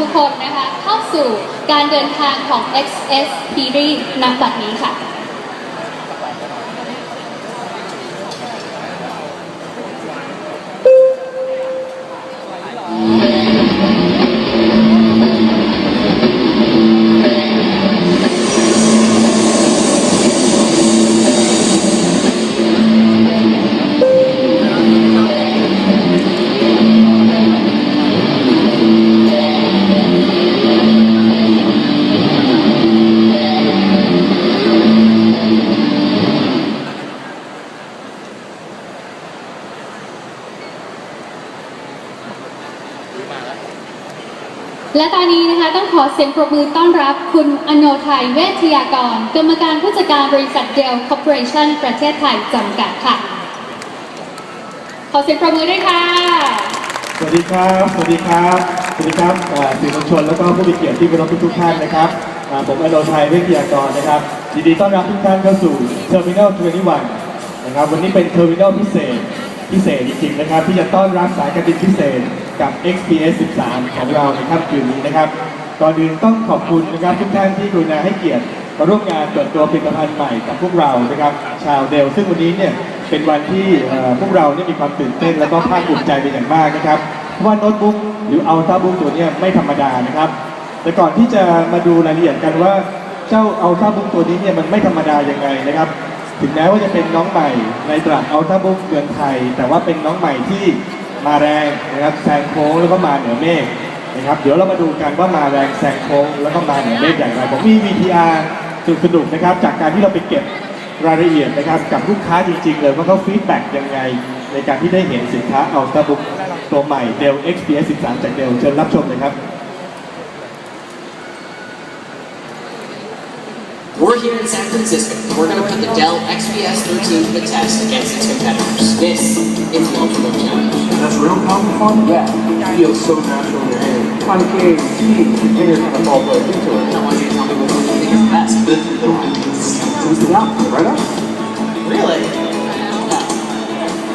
ทุกคนนะคะเข้าสู่การเดินทางของ XS Series นับบัดนี้ค่ะ และตอนนี้นะคะต้องขอเสียงปรบมือต้อนรับคุณอโนไทยเวชยากร กรรมการผู้จัดการบริษัทเดลคอร์ปอเรชั่นประเทศไทยจำกัดค่ะ ขอเสียงปรบมือด้วยค่ะ สวัสดีครับ สวัสดีครับ สวัสดีครับเอ่อสื่อมวลชนแล้วก็ผู้มีเกียรติที่เคารพทุกๆท่านนะครับอ่าผมอโนไทยเวชยากรนะครับยินดีต้อนรับทุกท่านเข้าสู่ Terminal 21 นะครับ วันนี้เป็น Terminal พิเศษ พิเศษจริงๆนะครับ ที่จะต้อนรับสายการบินพิเศษกับ XPS 13 ของเราในค่ำคืนนี้นะครับก่อนอื่นต้องขอบคุณนะครับทุกท่านที่กรุณาให้เกียรติมาร่วมงานเปิดตัวผลิตภัณฑ์ใหม่กับพวกเรานะครับ ชาวเดล ซึ่งวันนี้เนี่ยเป็นวันที่พวกเราเนี่ยมีความตื่นเต้น แล้วก็ภาคภูมิใจเป็นอย่างมากนะครับเพราะว่าโน้ตบุ๊กหรืออัลตร้าบุ๊กตัวเนี้ไม่ธรรมดานะครับ แต่ก่อนที่จะมาดูรายละเอียดกันว่าเจ้าอัลตร้าบุ๊กตัวนี้เนี่ยมันไม่ธรรมดายังไงนะครับ ถึงแม้ว่าจะเป็นน้องใหม่ในตลาดอัลต้าบุ๊กเมืองไทย แต่ว่าเป็นน้องใหม่ที่มาแรงนะครับแซงโค้งแล้วก็มาเหนือเมฆนะครับเดี๋ยวเรามาดูกันว่ามาแรงแซงโค้งแล้วก็มาเหนือเมฆอย่างไรผมมี VTR สนุกสนุกนะครับจากการที่เราไปเก็บรายละเอียดนะครับกับลูกค้าจริง ๆ เลยว่าเขาฟีดแบ็กยังไง ในการที่ได้เห็นสินค้าอัลต้าบุ๊กตัวใหม่ Dell XPS 13 จาก Dell เชิญรับชมเลยครับ We're here in San Francisco. and We're going to put the Dell XPS 13 to the test against its competitors. This is the Ultrabook Challenge. That's real powerful fun? Yeah. It feels so natural in your hand. On a game, team, fingers kind of fall right into it. I want you to tell me one you think is the best. This is the one. This is out, right up? Really? No.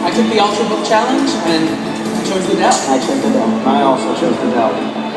I took the Ultrabook Challenge and I chose the Dell. I chose the Dell. I also chose the Dell.